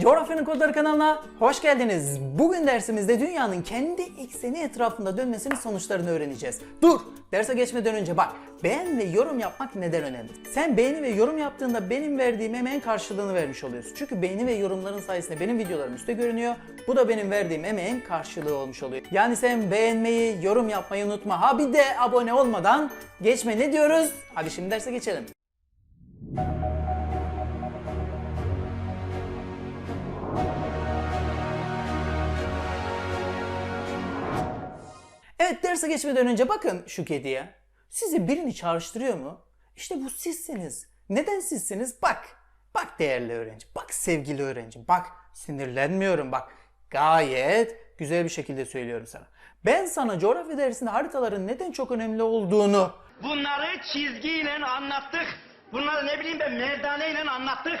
Coğrafyanın Kodları kanalına hoş geldiniz. Bugün dersimizde dünyanın kendi ekseni etrafında dönmesinin sonuçlarını öğreneceğiz. Dur! Derse geçmeden önce bak, beğen ve yorum yapmak neden önemli? Sen beğeni ve yorum yaptığında benim verdiğim emeğin karşılığını vermiş oluyorsun. Çünkü beğeni ve yorumların sayesinde benim videolarım üstte görünüyor. Bu da benim verdiğim emeğin karşılığı olmuş oluyor. Yani sen beğenmeyi, yorum yapmayı unutma. Ha bir de abone olmadan geçme ne diyoruz? Hadi şimdi derse geçelim. Evet derse geçmeden önce bakın şu kediye. Sizi birini çağrıştırıyor mu? İşte bu sizsiniz. Neden sizsiniz? Bak. Bak değerli öğrenci. Bak sevgili öğrenci. Bak sinirlenmiyorum bak. Gayet güzel bir şekilde söylüyorum sana. Ben sana coğrafya dersinde haritaların neden çok önemli olduğunu Bunları çizgiyle anlattık. Bunları ne bileyim ben merdaneyle anlattık.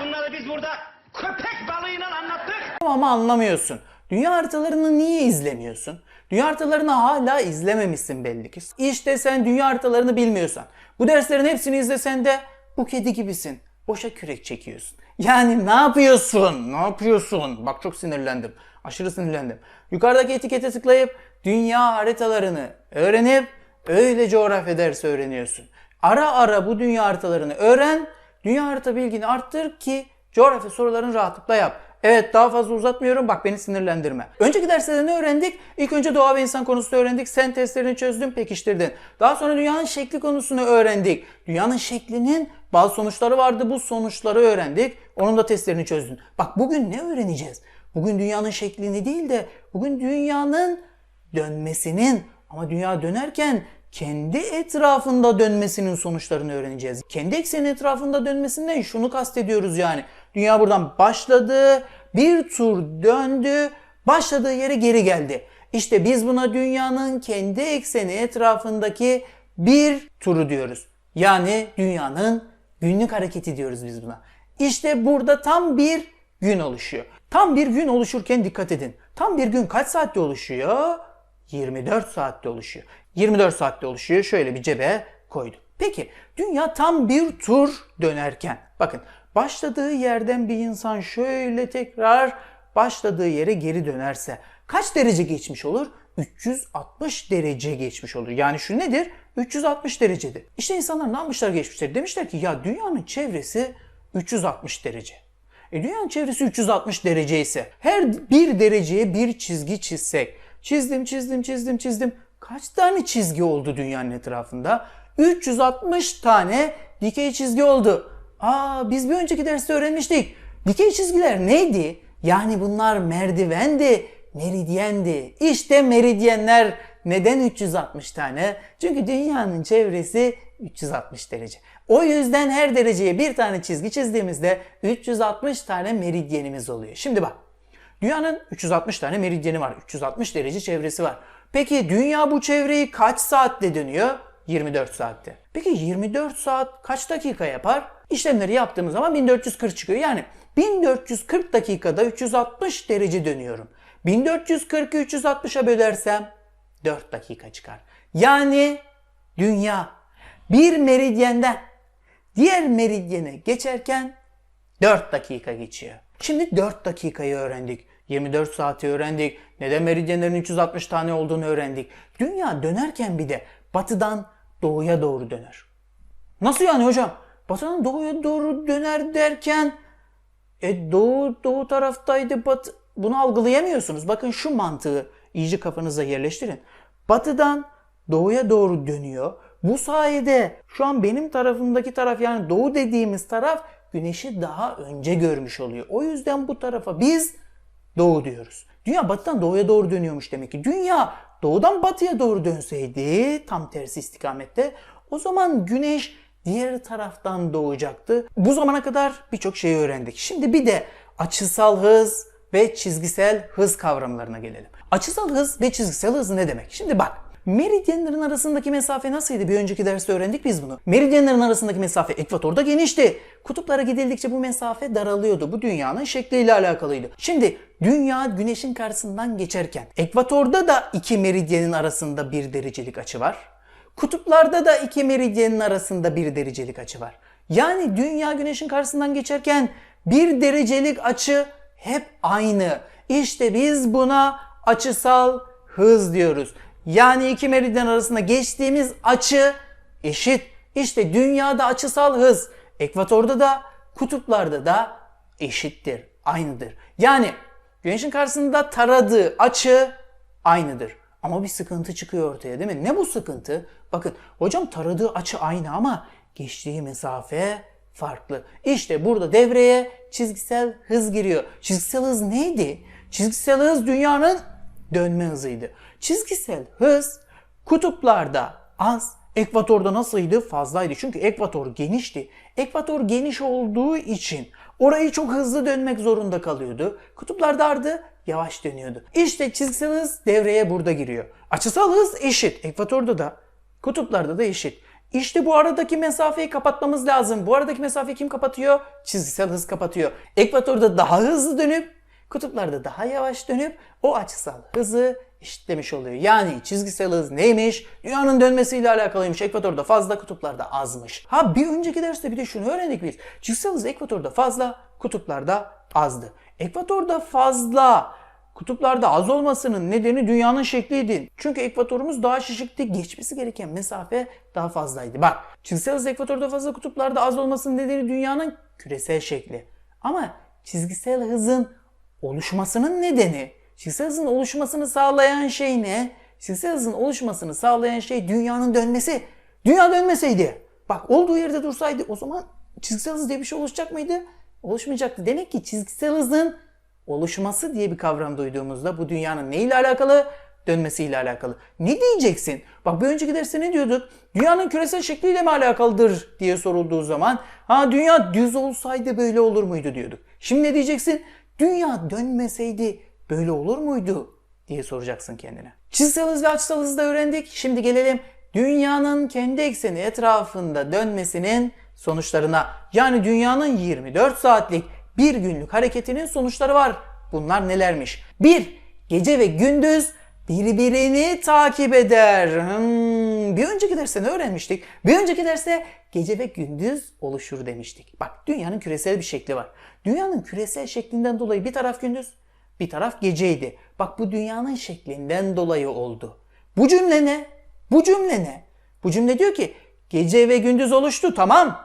Bunları biz burada köpek balığıyla anlattık. ama anlamıyorsun. Dünya haritalarını niye izlemiyorsun? Dünya haritalarını hala izlememişsin belli ki. İşte sen dünya haritalarını bilmiyorsan. Bu derslerin hepsini izlesen de bu kedi gibisin. Boşa kürek çekiyorsun. Yani ne yapıyorsun? Ne yapıyorsun? Bak çok sinirlendim. Aşırı sinirlendim. Yukarıdaki etikete tıklayıp dünya haritalarını öğrenip öyle coğrafya dersi öğreniyorsun. Ara ara bu dünya haritalarını öğren. Dünya harita bilgini arttır ki coğrafya sorularını rahatlıkla yap. Evet daha fazla uzatmıyorum bak beni sinirlendirme. Önceki derslerde ne öğrendik? İlk önce doğa ve insan konusunu öğrendik. Sen testlerini çözdün pekiştirdin. Daha sonra dünyanın şekli konusunu öğrendik. Dünyanın şeklinin bazı sonuçları vardı. Bu sonuçları öğrendik. Onun da testlerini çözdün. Bak bugün ne öğreneceğiz? Bugün dünyanın şeklini değil de bugün dünyanın dönmesinin ama dünya dönerken kendi etrafında dönmesinin sonuçlarını öğreneceğiz. Kendi ekseni etrafında dönmesinden şunu kastediyoruz yani. Dünya buradan başladı, bir tur döndü, başladığı yere geri geldi. İşte biz buna dünyanın kendi ekseni etrafındaki bir turu diyoruz. Yani dünyanın günlük hareketi diyoruz biz buna. İşte burada tam bir gün oluşuyor. Tam bir gün oluşurken dikkat edin. Tam bir gün kaç saatte oluşuyor? 24 saatte oluşuyor. 24 saatte oluşuyor. Şöyle bir cebe koydum. Peki dünya tam bir tur dönerken bakın başladığı yerden bir insan şöyle tekrar başladığı yere geri dönerse kaç derece geçmiş olur? 360 derece geçmiş olur. Yani şu nedir? 360 derecedir. İşte insanlar ne yapmışlar geçmişler? Demişler ki ya dünyanın çevresi 360 derece. E dünyanın çevresi 360 derece ise her bir dereceye bir çizgi çizsek. Çizdim, çizdim, çizdim, çizdim. Kaç tane çizgi oldu dünyanın etrafında? 360 tane dikey çizgi oldu. Aa biz bir önceki derste öğrenmiştik. Dikey çizgiler neydi? Yani bunlar merdivendi, meridyendi. İşte meridyenler neden 360 tane? Çünkü dünyanın çevresi 360 derece. O yüzden her dereceye bir tane çizgi çizdiğimizde 360 tane meridyenimiz oluyor. Şimdi bak. Dünyanın 360 tane meridyeni var. 360 derece çevresi var. Peki dünya bu çevreyi kaç saatte dönüyor? 24 saatte. Peki 24 saat kaç dakika yapar? İşlemleri yaptığımız zaman 1440 çıkıyor. Yani 1440 dakikada 360 derece dönüyorum. 1440'ı 360'a bölersem 4 dakika çıkar. Yani dünya bir meridyenden diğer meridyene geçerken 4 dakika geçiyor. Şimdi 4 dakikayı öğrendik. 24 saati öğrendik. Neden meridyenlerin 360 tane olduğunu öğrendik. Dünya dönerken bir de batıdan doğuya doğru döner. Nasıl yani hocam? Batıdan doğuya doğru döner derken e doğu doğu taraftaydı batı bunu algılayamıyorsunuz. Bakın şu mantığı iyice kafanıza yerleştirin. Batıdan doğuya doğru dönüyor. Bu sayede şu an benim tarafımdaki taraf yani doğu dediğimiz taraf güneşi daha önce görmüş oluyor. O yüzden bu tarafa biz doğu diyoruz. Dünya batıdan doğuya doğru dönüyormuş demek ki. Dünya doğudan batıya doğru dönseydi tam tersi istikamette o zaman güneş diğer taraftan doğacaktı. Bu zamana kadar birçok şeyi öğrendik. Şimdi bir de açısal hız ve çizgisel hız kavramlarına gelelim. Açısal hız ve çizgisel hız ne demek? Şimdi bak Meridyenlerin arasındaki mesafe nasıldı? Bir önceki derste öğrendik biz bunu. Meridyenlerin arasındaki mesafe ekvatorda genişti. Kutuplara gidildikçe bu mesafe daralıyordu. Bu dünyanın şekliyle alakalıydı. Şimdi dünya güneşin karşısından geçerken ekvatorda da iki meridyenin arasında bir derecelik açı var. Kutuplarda da iki meridyenin arasında bir derecelik açı var. Yani dünya güneşin karşısından geçerken Bir derecelik açı hep aynı. İşte biz buna açısal hız diyoruz. Yani iki meridyen arasında geçtiğimiz açı eşit. İşte dünyada açısal hız ekvatorda da kutuplarda da eşittir, aynıdır. Yani güneşin karşısında taradığı açı aynıdır. Ama bir sıkıntı çıkıyor ortaya değil mi? Ne bu sıkıntı? Bakın hocam taradığı açı aynı ama geçtiği mesafe farklı. İşte burada devreye çizgisel hız giriyor. Çizgisel hız neydi? Çizgisel hız dünyanın dönme hızıydı. Çizgisel hız kutuplarda az, ekvatorda nasılydı? Fazlaydı. Çünkü ekvator genişti. Ekvator geniş olduğu için orayı çok hızlı dönmek zorunda kalıyordu. Kutuplar dardı, yavaş dönüyordu. İşte çizgisel hız devreye burada giriyor. Açısal hız eşit. Ekvatorda da, kutuplarda da eşit. İşte bu aradaki mesafeyi kapatmamız lazım. Bu aradaki mesafeyi kim kapatıyor? Çizgisel hız kapatıyor. Ekvatorda daha hızlı dönüp kutuplarda daha yavaş dönüp o açısal hızı eşitlemiş oluyor. Yani çizgisel hız neymiş? Dünyanın dönmesiyle alakalıymış. Ekvatorda fazla, kutuplarda azmış. Ha bir önceki derste bir de şunu öğrendik biz. Çizgisel hız ekvatorda fazla, kutuplarda azdı. Ekvatorda fazla, kutuplarda az olmasının nedeni dünyanın şekliydi. Çünkü ekvatorumuz daha şişikti. Geçmesi gereken mesafe daha fazlaydı. Bak çizgisel hız ekvatorda fazla, kutuplarda az olmasının nedeni dünyanın küresel şekli. Ama çizgisel hızın oluşmasının nedeni, çizgisel hızın oluşmasını sağlayan şey ne? Çizgisel hızın oluşmasını sağlayan şey dünyanın dönmesi. Dünya dönmeseydi, bak olduğu yerde dursaydı o zaman çizgisel hız diye bir şey oluşacak mıydı? Oluşmayacaktı. Demek ki çizgisel hızın oluşması diye bir kavram duyduğumuzda bu dünyanın neyle alakalı? Dönmesiyle alakalı. Ne diyeceksin? Bak bir önceki derste ne diyorduk? Dünyanın küresel şekliyle mi alakalıdır diye sorulduğu zaman ha dünya düz olsaydı böyle olur muydu diyorduk. Şimdi ne diyeceksin? Dünya dönmeseydi böyle olur muydu diye soracaksın kendine. Çizgisel hız ve açısal hızı da öğrendik. Şimdi gelelim dünyanın kendi ekseni etrafında dönmesinin sonuçlarına. Yani dünyanın 24 saatlik bir günlük hareketinin sonuçları var. Bunlar nelermiş? 1. Gece ve gündüz birbirini takip eder. Hmm, bir önceki derste ne öğrenmiştik? Bir önceki derste gece ve gündüz oluşur demiştik. Bak dünyanın küresel bir şekli var. Dünyanın küresel şeklinden dolayı bir taraf gündüz, bir taraf geceydi. Bak bu dünyanın şeklinden dolayı oldu. Bu cümle ne? Bu cümle ne? Bu cümle diyor ki gece ve gündüz oluştu tamam.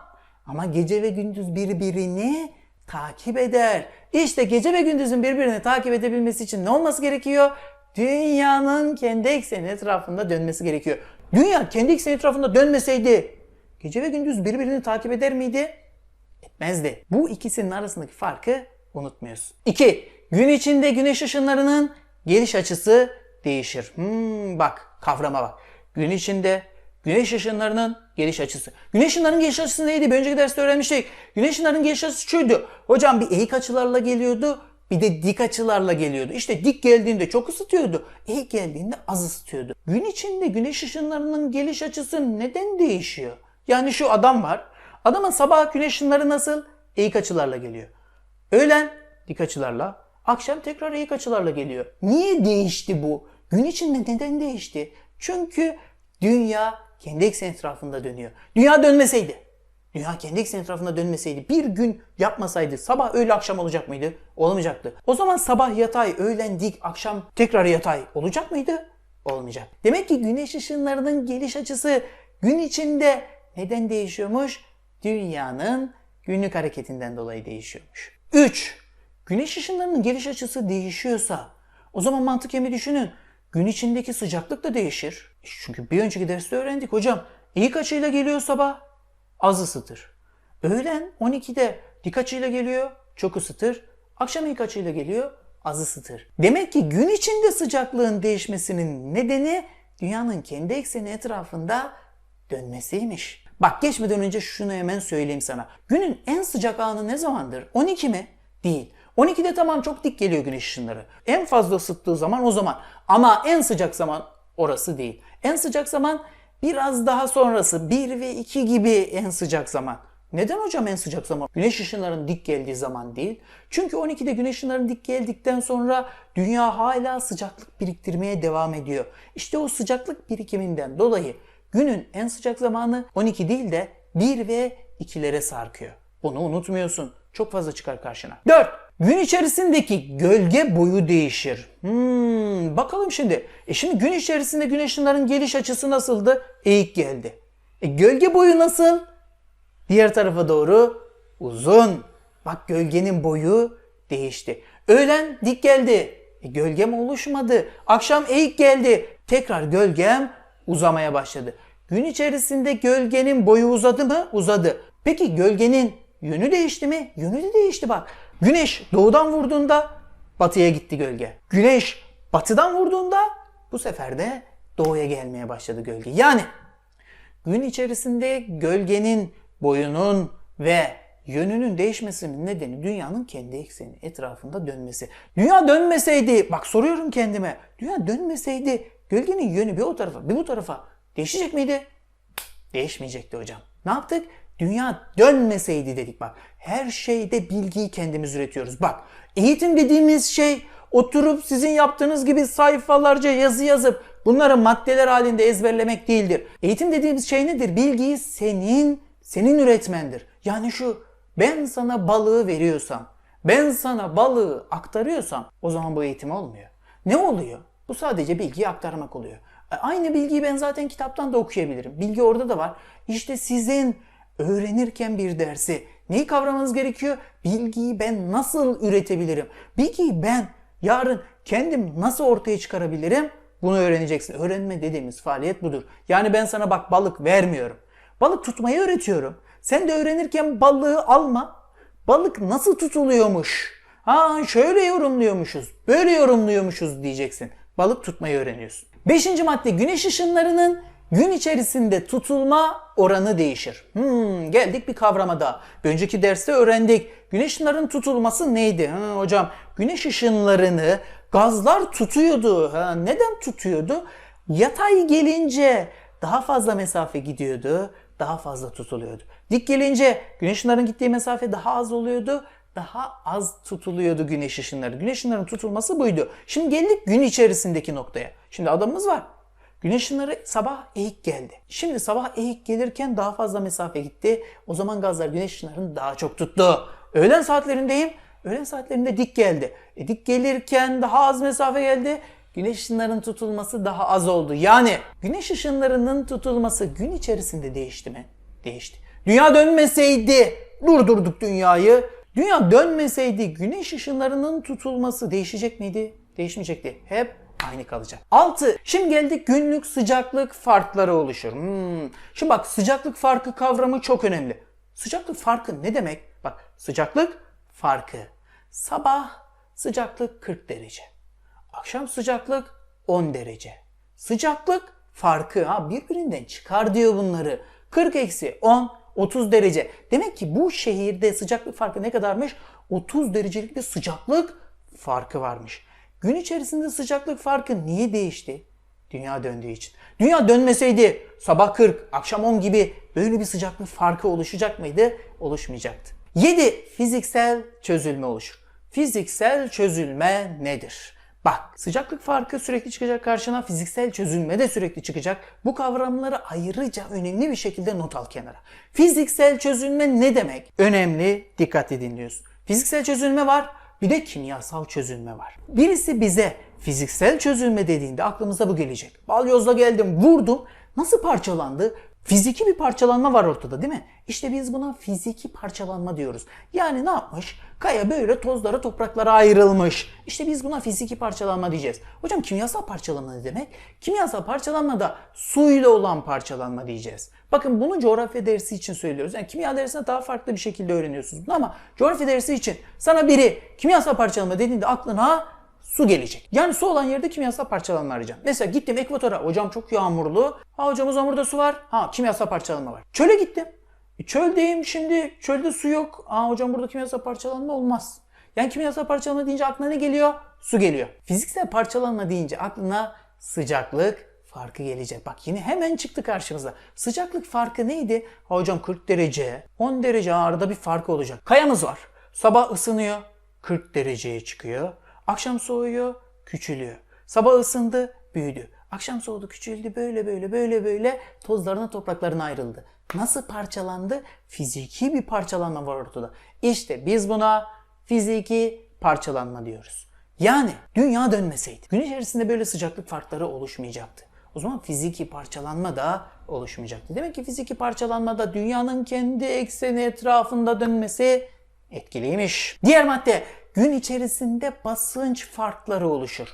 Ama gece ve gündüz birbirini takip eder. İşte gece ve gündüzün birbirini takip edebilmesi için ne olması gerekiyor? Dünyanın kendi ekseni etrafında dönmesi gerekiyor. Dünya kendi ekseni etrafında dönmeseydi gece ve gündüz birbirini takip eder miydi? Etmezdi. Bu ikisinin arasındaki farkı unutmuyorsun. 2. Gün içinde güneş ışınlarının geliş açısı değişir. Hmm, bak kavrama bak. Gün içinde güneş ışınlarının geliş açısı. Güneş ışınlarının geliş açısı neydi? Bir önceki derste öğrenmiştik. Güneş ışınlarının geliş açısı şuydu. Hocam bir eğik açılarla geliyordu. Bir de dik açılarla geliyordu. İşte dik geldiğinde çok ısıtıyordu. Eğik geldiğinde az ısıtıyordu. Gün içinde güneş ışınlarının geliş açısı neden değişiyor? Yani şu adam var. Adamın sabah güneş ışınları nasıl? Eğik açılarla geliyor. Öğlen dik açılarla, akşam tekrar eğik açılarla geliyor. Niye değişti bu? Gün içinde neden değişti? Çünkü dünya kendi ekseni etrafında dönüyor. Dünya dönmeseydi, dünya kendi ekseni etrafında dönmeseydi, bir gün yapmasaydı sabah öğle akşam olacak mıydı? Olmayacaktı. O zaman sabah yatay, öğlen dik, akşam tekrar yatay olacak mıydı? Olmayacak. Demek ki güneş ışınlarının geliş açısı gün içinde neden değişiyormuş? Dünyanın günlük hareketinden dolayı değişiyormuş. 3. Güneş ışınlarının geliş açısı değişiyorsa o zaman mantıken bir düşünün. Gün içindeki sıcaklık da değişir. E Çünkü bir önceki derste öğrendik hocam. İlk açıyla geliyor sabah az ısıtır. Öğlen 12'de dik açıyla geliyor çok ısıtır. Akşam ilk açıyla geliyor az ısıtır. Demek ki gün içinde sıcaklığın değişmesinin nedeni dünyanın kendi ekseni etrafında dönmesiymiş. Bak geçmeden önce şunu hemen söyleyeyim sana. Günün en sıcak anı ne zamandır? 12 mi? Değil. 12'de tamam çok dik geliyor güneş ışınları. En fazla ısıttığı zaman o zaman. Ama en sıcak zaman orası değil. En sıcak zaman biraz daha sonrası 1 ve 2 gibi en sıcak zaman. Neden hocam en sıcak zaman? Güneş ışınlarının dik geldiği zaman değil. Çünkü 12'de güneş ışınlarının dik geldikten sonra dünya hala sıcaklık biriktirmeye devam ediyor. İşte o sıcaklık birikiminden dolayı günün en sıcak zamanı 12 değil de 1 ve 2'lere sarkıyor. Bunu unutmuyorsun. Çok fazla çıkar karşına. 4. Gün içerisindeki gölge boyu değişir. Hmm, bakalım şimdi. E şimdi gün içerisinde güneş ışınlarının geliş açısı nasıldı? Eğik geldi. E gölge boyu nasıl? Diğer tarafa doğru uzun. Bak gölgenin boyu değişti. Öğlen dik geldi. E, gölgem oluşmadı. Akşam eğik geldi. Tekrar gölgem uzamaya başladı. Gün içerisinde gölgenin boyu uzadı mı? Uzadı. Peki gölgenin yönü değişti mi? Yönü de değişti bak. Güneş doğudan vurduğunda batıya gitti gölge. Güneş batıdan vurduğunda bu sefer de doğuya gelmeye başladı gölge. Yani gün içerisinde gölgenin boyunun ve yönünün değişmesinin nedeni dünyanın kendi ekseni etrafında dönmesi. Dünya dönmeseydi, bak soruyorum kendime, dünya dönmeseydi gölgenin yönü bir o tarafa bir bu tarafa değişecek miydi? Değişmeyecekti hocam. Ne yaptık? Dünya dönmeseydi dedik bak. Her şeyde bilgiyi kendimiz üretiyoruz. Bak eğitim dediğimiz şey oturup sizin yaptığınız gibi sayfalarca yazı yazıp bunları maddeler halinde ezberlemek değildir. Eğitim dediğimiz şey nedir? Bilgiyi senin senin üretmendir. Yani şu ben sana balığı veriyorsam, ben sana balığı aktarıyorsam o zaman bu eğitim olmuyor. Ne oluyor? Bu sadece bilgiyi aktarmak oluyor. Aynı bilgiyi ben zaten kitaptan da okuyabilirim. Bilgi orada da var. İşte sizin öğrenirken bir dersi neyi kavramanız gerekiyor? Bilgiyi ben nasıl üretebilirim? Bilgiyi ben yarın kendim nasıl ortaya çıkarabilirim? Bunu öğreneceksin. Öğrenme dediğimiz faaliyet budur. Yani ben sana bak balık vermiyorum. Balık tutmayı öğretiyorum. Sen de öğrenirken balığı alma. Balık nasıl tutuluyormuş? Ha şöyle yorumluyormuşuz, böyle yorumluyormuşuz diyeceksin. Balık tutmayı öğreniyorsun. Beşinci madde güneş ışınlarının gün içerisinde tutulma oranı değişir. Hmm, geldik bir kavrama daha. Bir önceki derste öğrendik. Güneş ışınlarının tutulması neydi? Ha, hocam güneş ışınlarını gazlar tutuyordu. Ha, neden tutuyordu? Yatay gelince daha fazla mesafe gidiyordu, daha fazla tutuluyordu. Dik gelince güneş ışınlarının gittiği mesafe daha az oluyordu, daha az tutuluyordu güneş ışınları. Güneş ışınlarının tutulması buydu. Şimdi geldik gün içerisindeki noktaya. Şimdi adamımız var. Güneş ışınları sabah eğik geldi. Şimdi sabah eğik gelirken daha fazla mesafe gitti. O zaman gazlar güneş ışınlarını daha çok tuttu. Öğlen saatlerindeyim. Öğlen saatlerinde dik geldi. E, dik gelirken daha az mesafe geldi. Güneş ışınlarının tutulması daha az oldu. Yani güneş ışınlarının tutulması gün içerisinde değişti mi? Değişti. Dünya dönmeseydi durdurduk dünyayı. Dünya dönmeseydi güneş ışınlarının tutulması değişecek miydi? Değişmeyecekti. Hep aynı kalacak. 6. Şimdi geldik günlük sıcaklık farkları oluşur. Hmm. Şimdi bak sıcaklık farkı kavramı çok önemli. Sıcaklık farkı ne demek? Bak sıcaklık farkı. Sabah sıcaklık 40 derece. Akşam sıcaklık 10 derece. Sıcaklık farkı ha birbirinden çıkar diyor bunları. 40 eksi 10 30 derece. Demek ki bu şehirde sıcaklık farkı ne kadarmış? 30 derecelik bir sıcaklık farkı varmış. Gün içerisinde sıcaklık farkı niye değişti? Dünya döndüğü için. Dünya dönmeseydi sabah 40, akşam 10 gibi böyle bir sıcaklık farkı oluşacak mıydı? Oluşmayacaktı. 7. Fiziksel çözülme oluşur. Fiziksel çözülme nedir? Bak sıcaklık farkı sürekli çıkacak karşına, fiziksel çözülme de sürekli çıkacak. Bu kavramları ayrıca önemli bir şekilde not al kenara. Fiziksel çözülme ne demek? Önemli, dikkatli dinliyorsun. Fiziksel çözülme var, bir de kimyasal çözülme var. Birisi bize fiziksel çözülme dediğinde aklımıza bu gelecek. Balyozla geldim, vurdum. Nasıl parçalandı? Fiziki bir parçalanma var ortada değil mi? İşte biz buna fiziki parçalanma diyoruz. Yani ne yapmış? Kaya böyle tozlara topraklara ayrılmış. İşte biz buna fiziki parçalanma diyeceğiz. Hocam kimyasal parçalanma ne demek? Kimyasal parçalanma da suyla olan parçalanma diyeceğiz. Bakın bunu coğrafya dersi için söylüyoruz. Yani kimya dersinde daha farklı bir şekilde öğreniyorsunuz bunu ama coğrafya dersi için sana biri kimyasal parçalanma dediğinde aklına su gelecek. Yani su olan yerde kimyasal parçalanma arayacağım. Mesela gittim ekvatora. Hocam çok yağmurlu. Ha hocam o su var. Ha kimyasal parçalanma var. Çöle gittim. E, çöldeyim şimdi. Çölde su yok. Aa hocam burada kimyasal parçalanma olmaz. Yani kimyasal parçalanma deyince aklına ne geliyor? Su geliyor. Fiziksel parçalanma deyince aklına sıcaklık farkı gelecek. Bak yine hemen çıktı karşımıza. Sıcaklık farkı neydi? Ha hocam 40 derece, 10 derece arada bir farkı olacak. Kayamız var. Sabah ısınıyor, 40 dereceye çıkıyor. Akşam soğuyor, küçülüyor. Sabah ısındı, büyüdü. Akşam soğudu, küçüldü, böyle böyle böyle böyle tozlarına topraklarına ayrıldı. Nasıl parçalandı? Fiziki bir parçalanma var ortada. İşte biz buna fiziki parçalanma diyoruz. Yani dünya dönmeseydi gün içerisinde böyle sıcaklık farkları oluşmayacaktı. O zaman fiziki parçalanma da oluşmayacaktı. Demek ki fiziki parçalanmada dünyanın kendi ekseni etrafında dönmesi etkiliymiş. Diğer madde gün içerisinde basınç farkları oluşur.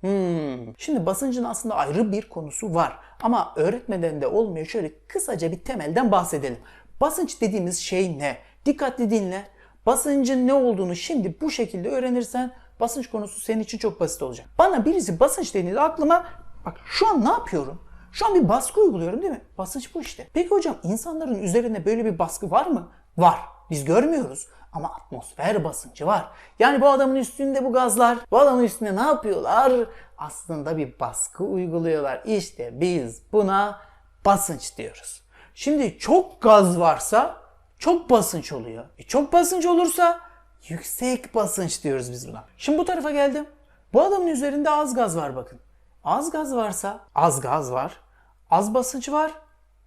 Hmm. Şimdi basıncın aslında ayrı bir konusu var. Ama öğretmeden de olmuyor. Şöyle kısaca bir temelden bahsedelim. Basınç dediğimiz şey ne? Dikkatli dinle. Basıncın ne olduğunu şimdi bu şekilde öğrenirsen basınç konusu senin için çok basit olacak. Bana birisi basınç dediğinde aklıma bak şu an ne yapıyorum? Şu an bir baskı uyguluyorum değil mi? Basınç bu işte. Peki hocam insanların üzerinde böyle bir baskı var mı? Var. Biz görmüyoruz ama atmosfer basıncı var. Yani bu adamın üstünde bu gazlar, bu adamın üstünde ne yapıyorlar? Aslında bir baskı uyguluyorlar. İşte biz buna basınç diyoruz. Şimdi çok gaz varsa çok basınç oluyor. E çok basınç olursa yüksek basınç diyoruz biz buna. Şimdi bu tarafa geldim. Bu adamın üzerinde az gaz var bakın. Az gaz varsa az gaz var. Az basınç var.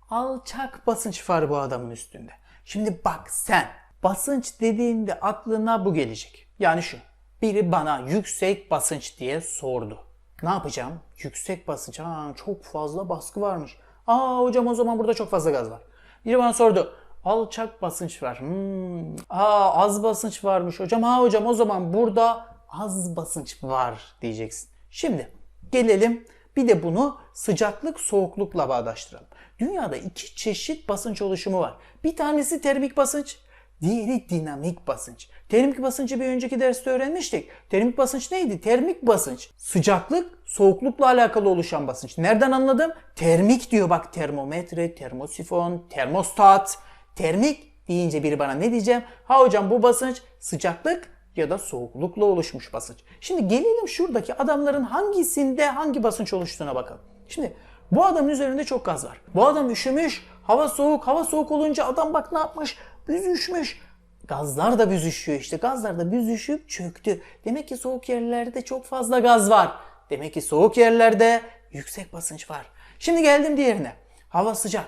Alçak basınç var bu adamın üstünde. Şimdi bak sen basınç dediğinde aklına bu gelecek. Yani şu. Biri bana yüksek basınç diye sordu. Ne yapacağım? Yüksek basınç. Ha, çok fazla baskı varmış. Aa hocam o zaman burada çok fazla gaz var. Biri bana sordu. Alçak basınç var. Hmm. Aa az basınç varmış hocam. Ha hocam o zaman burada az basınç var diyeceksin. Şimdi gelelim bir de bunu sıcaklık soğuklukla bağdaştıralım. Dünyada iki çeşit basınç oluşumu var. Bir tanesi termik basınç, diğeri dinamik basınç. Termik basıncı bir önceki derste öğrenmiştik. Termik basınç neydi? Termik basınç sıcaklık soğuklukla alakalı oluşan basınç. Nereden anladım? Termik diyor bak termometre, termosifon, termostat. Termik deyince biri bana ne diyeceğim? Ha hocam bu basınç sıcaklık ya da soğuklukla oluşmuş basınç. Şimdi gelelim şuradaki adamların hangisinde hangi basınç oluştuğuna bakalım. Şimdi bu adamın üzerinde çok gaz var. Bu adam üşümüş, hava soğuk, hava soğuk olunca adam bak ne yapmış? Büzüşmüş. Gazlar da büzüşüyor işte. Gazlar da büzüşüp çöktü. Demek ki soğuk yerlerde çok fazla gaz var. Demek ki soğuk yerlerde yüksek basınç var. Şimdi geldim diğerine. Hava sıcak.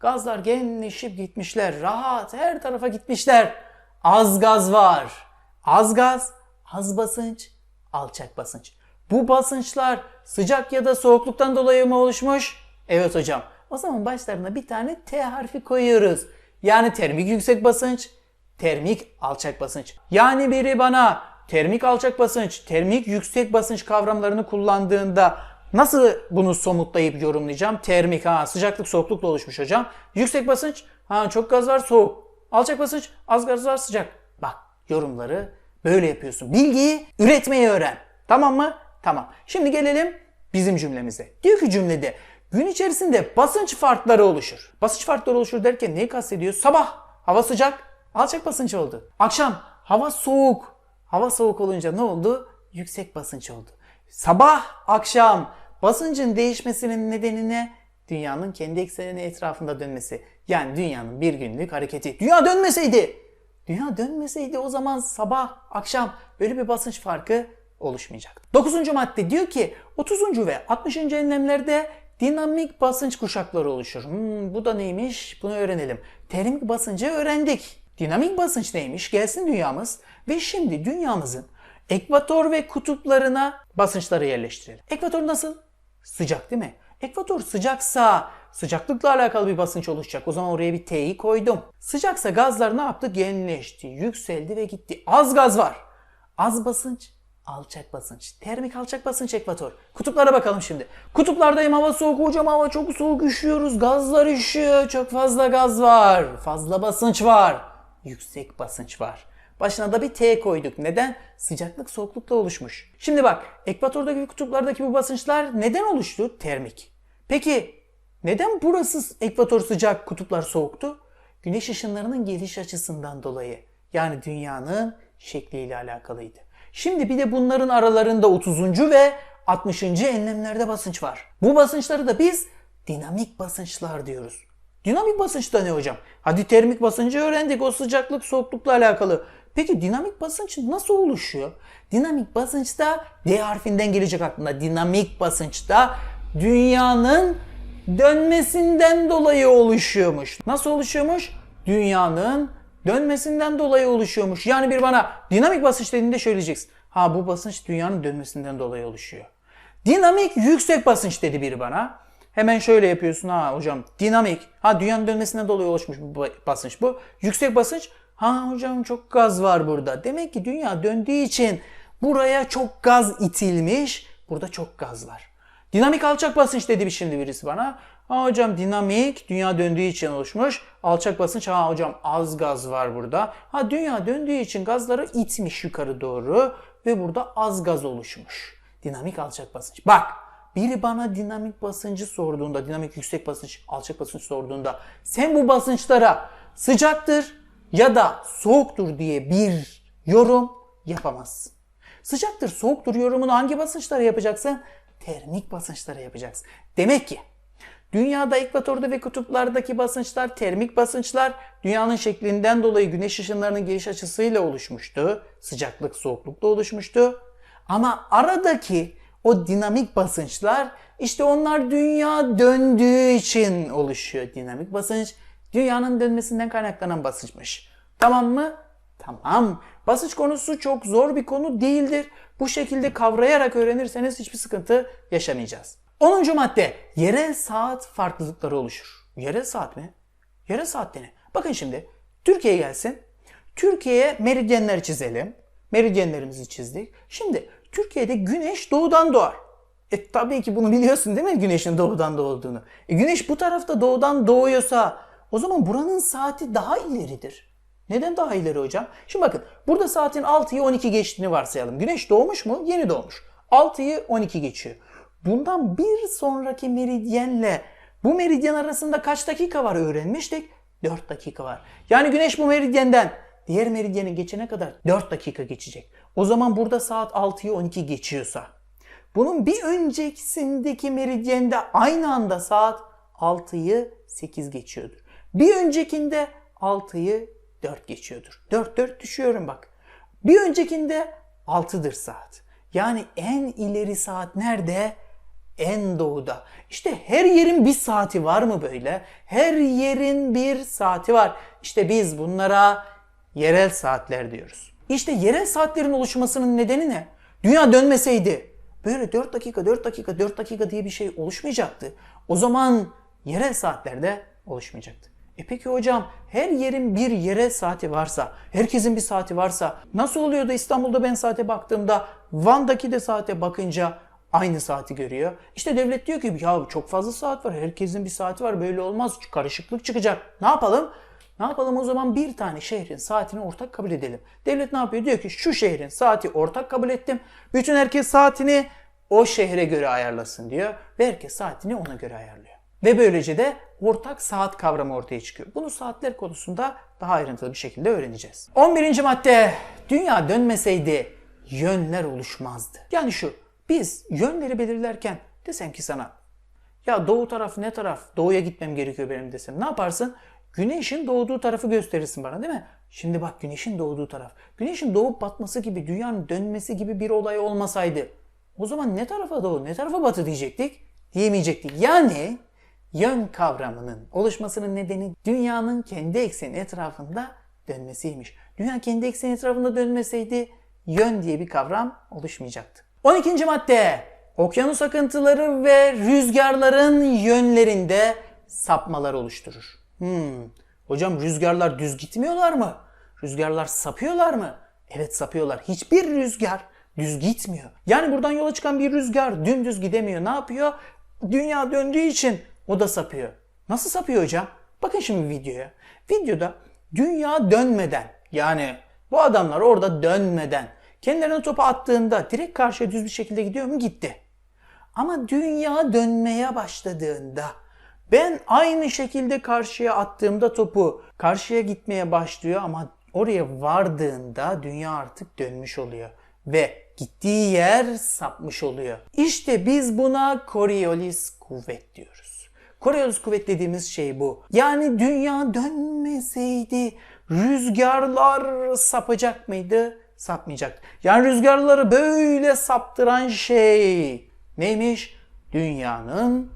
Gazlar genleşip gitmişler. Rahat her tarafa gitmişler. Az gaz var. Az gaz, az basınç, alçak basınç. Bu basınçlar sıcak ya da soğukluktan dolayı mı oluşmuş? Evet hocam. O zaman başlarına bir tane T harfi koyuyoruz. Yani termik yüksek basınç, termik alçak basınç. Yani biri bana termik alçak basınç, termik yüksek basınç kavramlarını kullandığında nasıl bunu somutlayıp yorumlayacağım? Termik ha sıcaklık soğuklukla oluşmuş hocam. Yüksek basınç ha çok gaz var soğuk. Alçak basınç az gaz var sıcak. Bak yorumları böyle yapıyorsun. Bilgiyi üretmeyi öğren. Tamam mı? Tamam. Şimdi gelelim bizim cümlemize. Diyor ki cümlede gün içerisinde basınç farkları oluşur. Basınç farkları oluşur derken neyi kastediyor? Sabah hava sıcak, alçak basınç oldu. Akşam hava soğuk. Hava soğuk olunca ne oldu? Yüksek basınç oldu. Sabah, akşam basıncın değişmesinin nedeni ne? Dünyanın kendi ekseninin etrafında dönmesi. Yani dünyanın bir günlük hareketi. Dünya dönmeseydi Dünya dönmeseydi o zaman sabah, akşam böyle bir basınç farkı oluşmayacaktı. Dokuzuncu madde diyor ki 30. ve 60. enlemlerde dinamik basınç kuşakları oluşur. Hmm, bu da neymiş? Bunu öğrenelim. Termik basıncı öğrendik. Dinamik basınç neymiş? Gelsin dünyamız. Ve şimdi dünyamızın ekvator ve kutuplarına basınçları yerleştirelim. Ekvator nasıl? Sıcak değil mi? Ekvator sıcaksa sıcaklıkla alakalı bir basınç oluşacak. O zaman oraya bir T'yi koydum. Sıcaksa gazlar ne yaptı? Genleşti, yükseldi ve gitti. Az gaz var. Az basınç, alçak basınç. Termik alçak basınç ekvator. Kutuplara bakalım şimdi. Kutuplardayım hava soğuk hocam hava çok soğuk üşüyoruz. Gazlar üşüyor. Çok fazla gaz var. Fazla basınç var. Yüksek basınç var. Başına da bir T koyduk. Neden? Sıcaklık soğuklukla oluşmuş. Şimdi bak ekvatordaki kutuplardaki bu basınçlar neden oluştu? Termik. Peki neden burası ekvator sıcak, kutuplar soğuktu? Güneş ışınlarının geliş açısından dolayı. Yani dünyanın şekliyle alakalıydı. Şimdi bir de bunların aralarında 30. ve 60. enlemlerde basınç var. Bu basınçları da biz dinamik basınçlar diyoruz. Dinamik basınç da ne hocam? Hadi termik basıncı öğrendik. O sıcaklık soğuklukla alakalı. Peki dinamik basınç nasıl oluşuyor? Dinamik basınçta D harfinden gelecek aklına. Dinamik basınçta dünyanın dönmesinden dolayı oluşuyormuş. Nasıl oluşuyormuş? Dünyanın dönmesinden dolayı oluşuyormuş. Yani bir bana dinamik basınç dediğinde söyleyeceksin. Ha bu basınç dünyanın dönmesinden dolayı oluşuyor. Dinamik yüksek basınç dedi biri bana. Hemen şöyle yapıyorsun ha hocam dinamik. Ha dünyanın dönmesinden dolayı oluşmuş bu ba- basınç bu. Yüksek basınç. Ha hocam çok gaz var burada. Demek ki dünya döndüğü için buraya çok gaz itilmiş. Burada çok gaz var. Dinamik alçak basınç dedi bir şimdi birisi bana. Ha hocam dinamik dünya döndüğü için oluşmuş. Alçak basınç ha hocam az gaz var burada. Ha dünya döndüğü için gazları itmiş yukarı doğru ve burada az gaz oluşmuş. Dinamik alçak basınç. Bak biri bana dinamik basıncı sorduğunda, dinamik yüksek basınç, alçak basınç sorduğunda sen bu basınçlara sıcaktır ya da soğuktur diye bir yorum yapamazsın. Sıcaktır, soğuktur yorumunu hangi basınçlara yapacaksın? Termik basınçlara yapacaksın. Demek ki dünyada ekvatorda ve kutuplardaki basınçlar termik basınçlar dünyanın şeklinden dolayı güneş ışınlarının geliş açısıyla oluşmuştu. Sıcaklık, soğuklukla oluşmuştu. Ama aradaki o dinamik basınçlar işte onlar dünya döndüğü için oluşuyor. Dinamik basınç dünyanın dönmesinden kaynaklanan basınçmış. Tamam mı? Tamam. Basınç konusu çok zor bir konu değildir. Bu şekilde kavrayarak öğrenirseniz hiçbir sıkıntı yaşamayacağız. 10. madde. Yerel saat farklılıkları oluşur. Yerel saat mi? Yerel saat de ne? Bakın şimdi. Türkiye gelsin. Türkiye'ye meridyenler çizelim. Meridyenlerimizi çizdik. Şimdi Türkiye'de güneş doğudan doğar. E tabii ki bunu biliyorsun değil mi güneşin doğudan doğduğunu? E, güneş bu tarafta doğudan doğuyorsa o zaman buranın saati daha ileridir. Neden daha ileri hocam? Şimdi bakın burada saatin 6'yı 12 geçtiğini varsayalım. Güneş doğmuş mu? Yeni doğmuş. 6'yı 12 geçiyor. Bundan bir sonraki meridyenle bu meridyen arasında kaç dakika var öğrenmiştik? 4 dakika var. Yani güneş bu meridyenden diğer meridyene geçene kadar 4 dakika geçecek. O zaman burada saat 6'yı 12 geçiyorsa bunun bir öncekisindeki meridyende aynı anda saat 6'yı 8 geçiyordur. Bir öncekinde 6'yı 4 geçiyordur. 4 4 düşüyorum bak. Bir öncekinde 6'dır saat. Yani en ileri saat nerede? En doğuda. İşte her yerin bir saati var mı böyle? Her yerin bir saati var. İşte biz bunlara yerel saatler diyoruz. İşte yerel saatlerin oluşmasının nedeni ne? Dünya dönmeseydi böyle 4 dakika 4 dakika 4 dakika diye bir şey oluşmayacaktı. O zaman yerel saatlerde oluşmayacaktı. E peki hocam her yerin bir yerel saati varsa, herkesin bir saati varsa nasıl oluyor da İstanbul'da ben saate baktığımda Van'daki de saate bakınca aynı saati görüyor? İşte devlet diyor ki ya çok fazla saat var, herkesin bir saati var böyle olmaz karışıklık çıkacak. Ne yapalım? Ne yapalım o zaman bir tane şehrin saatini ortak kabul edelim. Devlet ne yapıyor? Diyor ki şu şehrin saati ortak kabul ettim. Bütün herkes saatini o şehre göre ayarlasın diyor. Ve herkes saatini ona göre ayarlıyor. Ve böylece de ortak saat kavramı ortaya çıkıyor. Bunu saatler konusunda daha ayrıntılı bir şekilde öğreneceğiz. 11. madde. Dünya dönmeseydi yönler oluşmazdı. Yani şu, biz yönleri belirlerken desem ki sana ya doğu taraf ne taraf? Doğuya gitmem gerekiyor benim desem. Ne yaparsın? Güneşin doğduğu tarafı gösterirsin bana değil mi? Şimdi bak güneşin doğduğu taraf. Güneşin doğup batması gibi, dünyanın dönmesi gibi bir olay olmasaydı o zaman ne tarafa doğu, ne tarafa batı diyecektik? Diyemeyecektik. Yani yön kavramının oluşmasının nedeni dünyanın kendi ekseni etrafında dönmesiymiş. Dünya kendi ekseni etrafında dönmeseydi yön diye bir kavram oluşmayacaktı. 12. madde. Okyanus akıntıları ve rüzgarların yönlerinde sapmalar oluşturur. Hmm. Hocam rüzgarlar düz gitmiyorlar mı? Rüzgarlar sapıyorlar mı? Evet sapıyorlar. Hiçbir rüzgar düz gitmiyor. Yani buradan yola çıkan bir rüzgar dümdüz gidemiyor. Ne yapıyor? Dünya döndüğü için o da sapıyor. Nasıl sapıyor hocam? Bakın şimdi videoya. Videoda dünya dönmeden yani bu adamlar orada dönmeden kendilerine topu attığında direkt karşıya düz bir şekilde gidiyor mu? Gitti. Ama dünya dönmeye başladığında ben aynı şekilde karşıya attığımda topu karşıya gitmeye başlıyor ama oraya vardığında dünya artık dönmüş oluyor ve gittiği yer sapmış oluyor. İşte biz buna Coriolis kuvvet diyoruz. Coriolis kuvvet dediğimiz şey bu. Yani dünya dönmeseydi rüzgarlar sapacak mıydı? Sapmayacaktı. Yani rüzgarları böyle saptıran şey neymiş? Dünyanın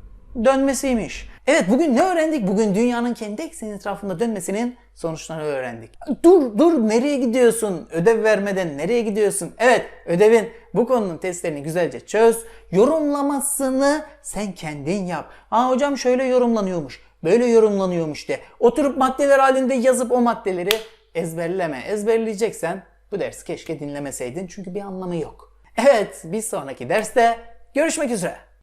dönmesiymiş. Evet bugün ne öğrendik? Bugün dünyanın kendi ekseni etrafında dönmesinin sonuçlarını öğrendik. Dur dur nereye gidiyorsun? Ödev vermeden nereye gidiyorsun? Evet ödevin bu konunun testlerini güzelce çöz. Yorumlamasını sen kendin yap. Aa hocam şöyle yorumlanıyormuş. Böyle yorumlanıyormuş de. Oturup maddeler halinde yazıp o maddeleri ezberleme. Ezberleyeceksen bu dersi keşke dinlemeseydin çünkü bir anlamı yok. Evet bir sonraki derste görüşmek üzere.